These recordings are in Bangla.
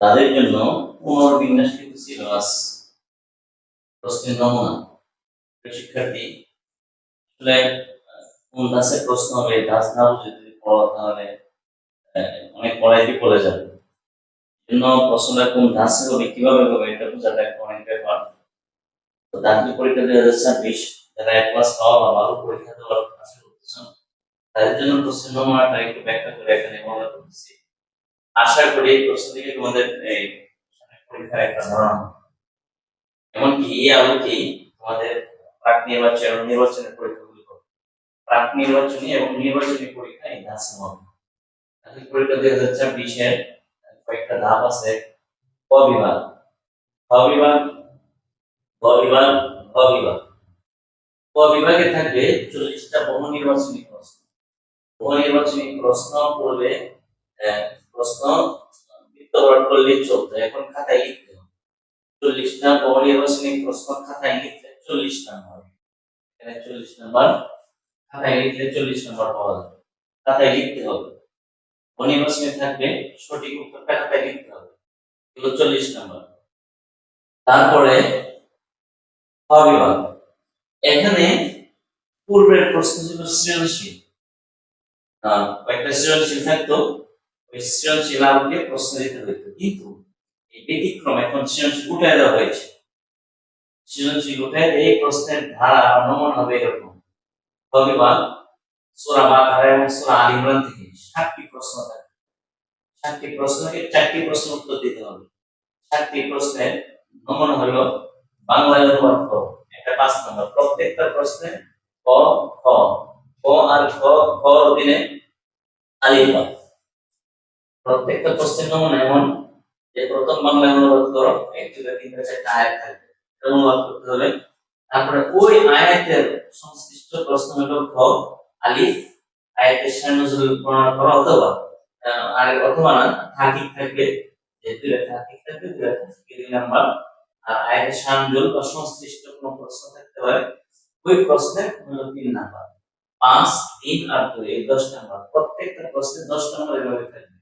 তাদের জন্য পুনর্বিন্যাসকৃত সিলেবাস প্রশ্নের নমুনা। শিক্ষার্থী কোন দাসের প্রশ্ন হবে দাস না বুঝে যদি পড়ো, তাহলে অনেক পড়াইতে পড়ে যাবে। জন্য প্রশ্নটা কোন ধাঁচে হবে, কীভাবে হবে, এটা বোঝাটা অনেক ব্যাপার। তো দাখিল পরীক্ষা দুই হাজার ছাব্বিশ যারা এক ক্লাস পাওয়া বা ভালো পরীক্ষা দেওয়ার আশা করতেছেন, তাদের জন্য প্রশ্নের নমুনাটা একটু ব্যাখ্যা করে এখানে বলা করতেছি। আশা করি এই প্রশ্ন থেকে তোমাদের এই পরীক্ষার একটা ধারণা। এমনকি এই আলোকেই তোমাদের প্রাক নির্বাচন নির্বাচনের পরীক্ষাগুলি হবে। প্রাক নির্বাচনী এবং নির্বাচনী পরীক্ষা এই ধাঁচে হবে পরীক্ষা দুই হাজার ছাব্বিশের কয়েকটা ধাপ আছে। ক বিভাগ খ বিভাগ গ বিভাগ ঘ বিভাগ ক বিভাগে থাকবে চল্লিশটা বহু নির্বাচনী প্রশ্ন। বহু নির্বাচনী প্রশ্ন আহ, প্রশ্ন বিত্তবরণ করলেই চলতো। এখন খাতায় লিখতে হবে। চল্লিশটা বহু নির্বাচনী প্রশ্ন খাতায় লিখলে চল্লিশ নাম্বার। এখানে চল্লিশ নাম্বার। খাতায় লিখলে চল্লিশ নাম্বার পাওয়া যাবে। খাতায় লিখতে হবে। অনির্বাচনে থাকবে, সঠিক উত্তরটা খাতায় লিখতে হবে। এগুলো চল্লিশ নম্বর। তারপরে এখানে পূর্বের প্রশ্ন ছিল সৃজনশীল। কয়েকটা সৃজনশীল থাকতো। ওই সৃজনশীল আলোকে প্রশ্ন দিতে হইতো। কিন্তু এই ব্যতিক্রম এখন সৃজনশীল উঠায় দেওয়া হয়েছে। সৃজনশীল উঠায় এই প্রশ্নের ধারা বা হবে এরকম। খ বিভাগ সূরা বাকারা এবং সূরা আল ইমরান থেকে সাতটি প্রশ্ন থাকবে সাতটি প্রশ্নকে চারটি প্রশ্ন উত্তর দিতে হবে। সাতটি প্রশ্নের নমুনা হলো বাংলায় অনুবাদ ক একটা পাঁচ নম্বর। প্রত্যেকটা প্রশ্নে ক, খ। ক আর খ খ অধীনে হয়। প্রত্যেকটা প্রশ্নের নমুনা এমন যে প্রথম বাংলায় অনুবাদ করো, এক দুটা তিনটা চারটা আয়াত থাকবে। এটা অনুবাদ করতে হবে। তারপরে ওই আয়াতের সংশ্লিষ্ট প্রশ্ন হলো খ আলিফ আয়াতের সান্নজুল বর্ণনা করা অথবা আর অথবা না থাকিক থাকবে, যে দুইটা থাকিক থাকবে দুইটা থাকিক দুই নাম্বার। আর আয়াতের সান্নজুল বা সংশ্লিষ্ট কোনো প্রশ্ন থাকতে পারে, ওই প্রশ্নের হলো তিন নাম্বার। পাঁচ, তিন আর দুই, এই দশ নাম্বার। প্রত্যেকটা প্রশ্নে দশ নাম্বার এভাবে থাকবে।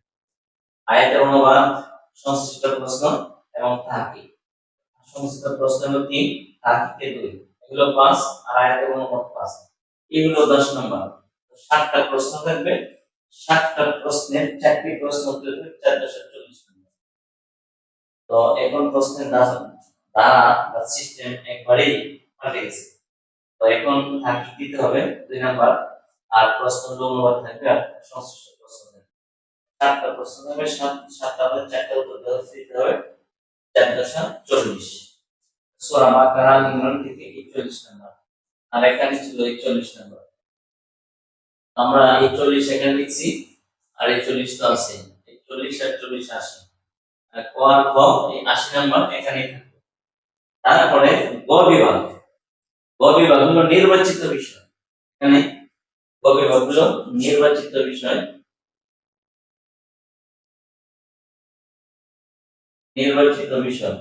আয়াতের অনুবাদ, সংশ্লিষ্ট প্রশ্ন এবং থাকিক সংশ্লিষ্ট প্রশ্ন হলো তিন থাকিকে দুই। এগুলো পাঁচ আর আয়াতের অনুবাদ পাঁচ। এগুলো দশ নম্বর। সাতটা প্রশ্ন থাকবে। সাতটা প্রশ্নের চারটি প্রশ্ন হবে চার দশ চল্লিশ নম্বর। তো এখন প্রশ্নের দা- দ্বারা বা সিস্টেম একবারেই পাল্টে গেছে। তো এখন থাকি দিতে হবে দুই নাম্বার। আর প্রশ্ন অনুবাদ থাকবে আর সংশ্লিষ্ট প্রশ্ন থাকবে। সাতটা প্রশ্ন থাকবে, সাত, সাতটা হবে চারটা উত্তর দিতে হবে। চার দশা চল্লিশ। সোরা বাকারা ইমরান থেকে চল্লিশ নাম্বার। আর এখানে ছিল এই চল্লিশ নাম্বার আমরা এই চল্লিশ এখানে লিখছি, আর এই চল্লিশ তো আছে। এই চল্লিশ আর চল্লিশ আশি। আর ক এই আশি নাম্বার এখানেই থাকবে। তারপরে গ বিভাগ। গ বিভাগ হলো নির্বাচিত বিষয়। এখানে গ বিভাগ হলো নির্বাচিত বিষয়। নির্বাচিত বিষয়।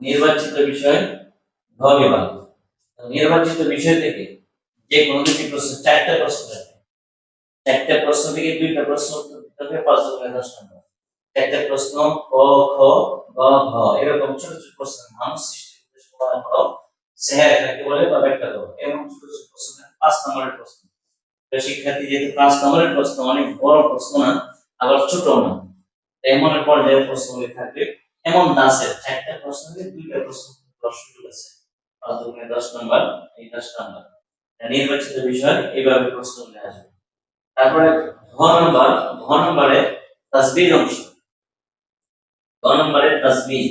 নির্বাচিত বিষয় বিভাগ নির্বাচিত বিষয় থেকে যে কোনো দুটি প্রশ্ন, চারটা প্রশ্ন থাকে। চারটা প্রশ্ন থেকে দুইটা প্রশ্ন উত্তর দিতে হবে চারটা প্রশ্ন ক, খ, গ, ঘ, এরকম ছোট ছোট প্রশ্ন মানুষ সৃষ্টি করতে সমাধান করো সেহার এটাকে বলে বা ব্যাখ্যা করো এবং ছোট ছোট প্রশ্ন পাঁচ নম্বরের প্রশ্ন। শিক্ষার্থী যেহেতু পাঁচ নম্বরের প্রশ্ন অনেক বড় প্রশ্ন না, আবার ছোট না। এমন পর্যায়ের প্রশ্নগুলি থাকবে। এমন দাসের চারটা প্রশ্ন দুইটা প্রশ্ন সুযোগ আছে। দুগুণে দশ নম্বর, এই দশ নম্বর। নির্বাচিত বিষয়, এইভাবে প্রশ্নগুলি আসবে। তারপরে ঘ নম্বর, ঘ নম্বরে তাসবির অংশ। ঘ নম্বরে তাসবির।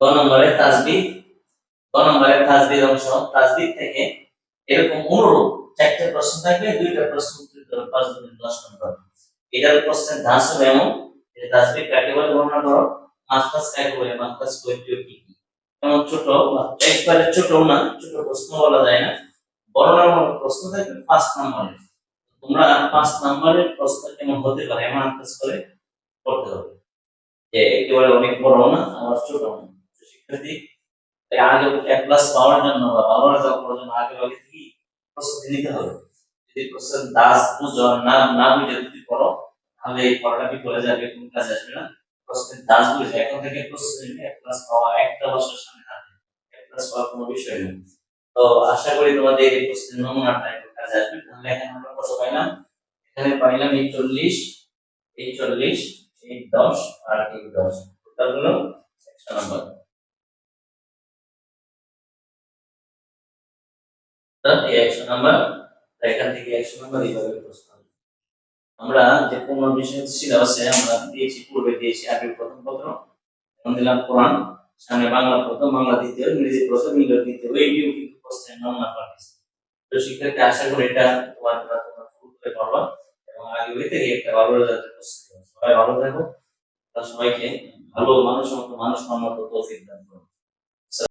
গ নম্বরে তাসবির গ নম্বরে তাসবির অংশ। তাসবির থেকে এরকম অনুরূপ চারটে প্রশ্ন থাকবে দুইটা প্রশ্ন উত্তর পাঁচ দশ নম্বর। এটার প্রশ্নের ধাঁচ হবে তাসবির কাকে বলে বর্ণনা করো মাস্টার্স বলে মাস্টার্স কৈফিয়ত কি কি। এমন ছোট একবারে ছোট না, ছোট প্রশ্ন বলা যায় না। নম্বর প্রশ্ন থাকবে পাঁচ নম্বরে তোমরা পাঁচ নম্বরের প্রশ্ন কেমন হতে পারে, এমন আন্দাজ করে করতে হবে। যে একেবারে অনেক বড় না, আবার ছোট না। শিক্ষার্থী তাই আগে এক ক্লাস পাওয়ার জন্য বা ভালো রেজাল্ট করার জন্য আগে আগে থেকে প্রস্তুতি নিতে হবে? যদি প্রশ্ন দাস বুঝো না না বুঝে যদি পড়ো তাহলে এই পড়াটা বিফলে যাবে কোন কাজে আসবে না? প্রশ্নের দাস বুঝে এখন থেকে নিলে এক ক্লাস পাওয়া, একটা বছর সামনে থাকে এক ক্লাস পাওয়ার কোনো বিষয় নেই তো আশা করি তোমাদের এই প্রশ্নের নমুনাটা একটু কাজে আসবে। তাহলে এখানে আমরা কত পাইলাম? এখানে পাইলাম এই চল্লিশ এই চল্লিশ এই দশ আর এই দশ। টোটাল হলো একশো নম্বর এই একশো নম্বর এখান থেকে একশো নম্বর এইভাবে প্রশ্ন। আমরা যে পনেরো বিষয় সিলেবাসে আমরা দিয়েছি, পূর্বে দিয়েছি আগে প্রথম পত্র, এখন দিলাম কোরআন, সামনে বাংলা প্রথম, বাংলা দ্বিতীয়, ইংরেজি প্রথম, ইংরেজি দ্বিতীয় এইটিও কিন্তু প্রশ্নের নমুনা পাঠিয়েছে তো শিক্ষার্থী, আশা করি এটা তোমার তোমরা শুরু করে পারবা এবং আগে হয়ে থেকে একটা ভালো রেজাল্টের প্রস্তুতি সবাই ভালো থাকো সবাইকে ভালো মানুষ মতো মানুষ মানব তৌফিক দান করো।